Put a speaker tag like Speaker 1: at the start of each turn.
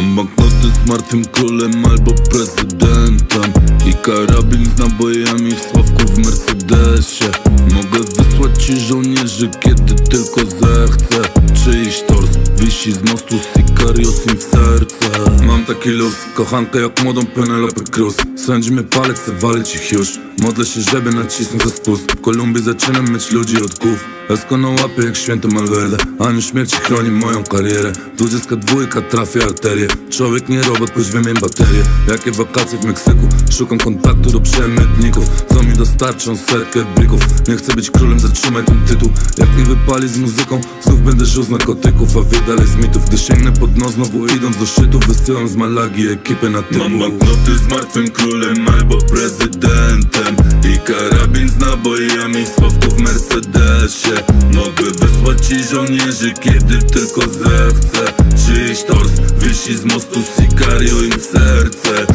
Speaker 1: Mam banknoty z martwym królem albo prezydentem I karabin z nabojami w Sławku w Mercedesie Mogę wysłać ci żołnierzy, kiedy tylko zechcę Czyjś tors wisi z mostu Sicarios im w serce Mam taki luz, kochankę jak młodą Penelope Cruz Sądzi mnie palec, walić ich już Modlę się, żeby nacisnąć za spust. W Kolumbii zaczynam mieć ludzi od głów. Esko na łapie jak święto Malverde Anioł śmierci chroni moją karierę. Dwudziestka dwójka trafia arterię Człowiek nie robot, pójdź wymień baterię Jakie wakacje w Meksyku. Szukam kontaktu do przemytników. Co mi dostarczą setkę blików Nie chcę być królem, zatrzymaj ten tytuł. Jak nie wypali z muzyką Znów będę żył z narkotyków A wy dalej z mitów. Gdy sięgnę pod dno znowu idąc do szczytu Wysyłam z Malagi ekipę na tyłu Mam banknoty z martwym królem albo prezydentem I karabin z nabojami w w Mercedesie Mogę wysłać ci żołnierzy, kiedy tylko zechcę Czyjś tors wisi z mostu Sicario im serce